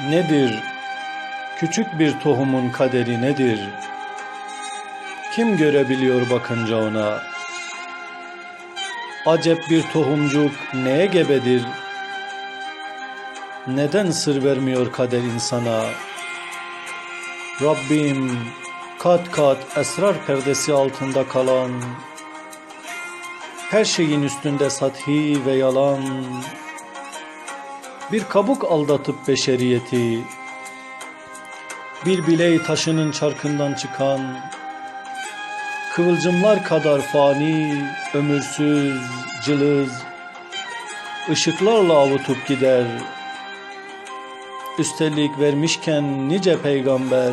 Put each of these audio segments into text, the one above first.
Nedir? Küçük bir tohumun kaderi nedir? Kim görebiliyor bakınca ona? Acep bir tohumcuk neye gebedir? Neden sır vermiyor kader insana? Rabbim kat kat esrar perdesi altında kalan her şeyin üstünde sathi ve yalan bir kabuk aldatıp beşeriyeti bir bileği taşının çarkından çıkan kıvılcımlar kadar fani, ömürsüz, cılız ışıklarla avutup gider. Üstelik vermişken nice peygamber,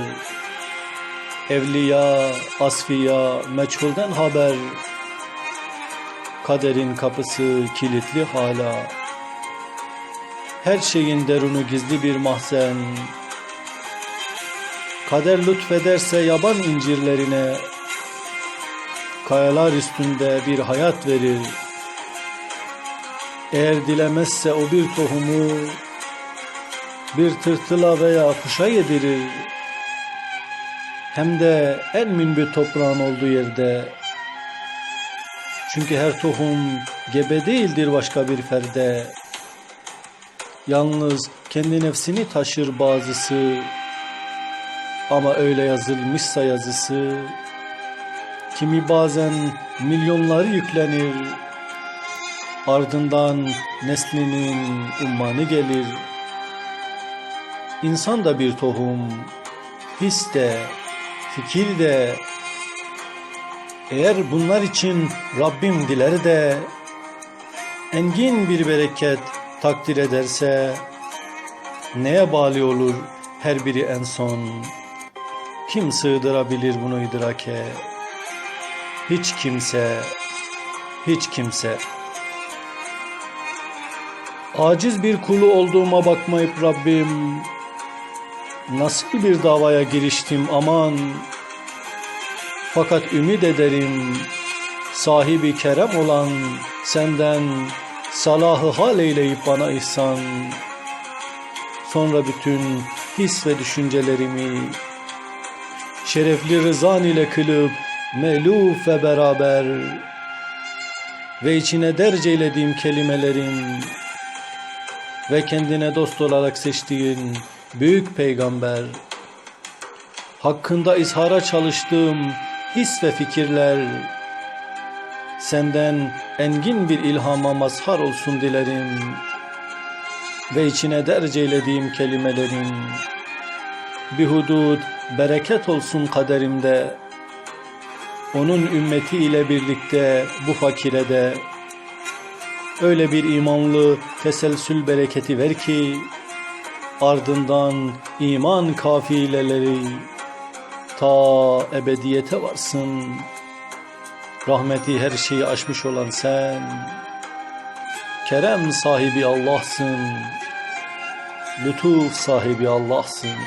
evliya, asfiya, meçhulden haber, kaderin kapısı kilitli hala. Her şeyin derunu gizli bir mahzen, kader lütfederse yaban incirlerine, kayalar üstünde bir hayat verir. Eğer dilemezse o bir tohumu bir tırtıla veya kuşa yedirir. Hem de en minbir toprağın olduğu yerde. Çünkü her tohum gebe değildir başka bir ferde. Yalnız kendi nefsini taşır bazısı. Ama öyle yazılmışsa yazısı Kimi bazen milyonları yüklenir. Ardından neslinin ummanı gelir. İnsan da bir tohum His de, fikir de. Eğer bunlar için Rabbim diler de Engin bir bereket takdir ederse Neye bağlı olur her biri en son Kim sığdırabilir bunu idrake? Hiç kimse, hiç kimse. Aciz bir kulu olduğuma bakmayıp Rabbim, nasıl bir davaya giriştim aman. Fakat ümit ederim, sahibi kerem olan senden salahı hal eyleyip bana ihsan. Sonra bütün his ve düşüncelerimi şerefli rızan ile kılıp meluf ve beraber ve içine derc eylediğim kelimelerin ve kendine dost olarak seçtiğin büyük peygamber hakkında izhara çalıştığım his ve fikirler senden engin bir ilhama mazhar olsun dilerim ve içine derc eylediğim kelimelerin bir hudud bereket olsun kaderimde onun ümmeti ile birlikte bu fakire de öyle bir imanlı teselsül bereketi ver ki ardından iman kafileleri ta ebediyete varsın. Rahmeti her şeyi aşmış olan sen, kerem sahibi Allah'sın, lütuf sahibi Allah'sın.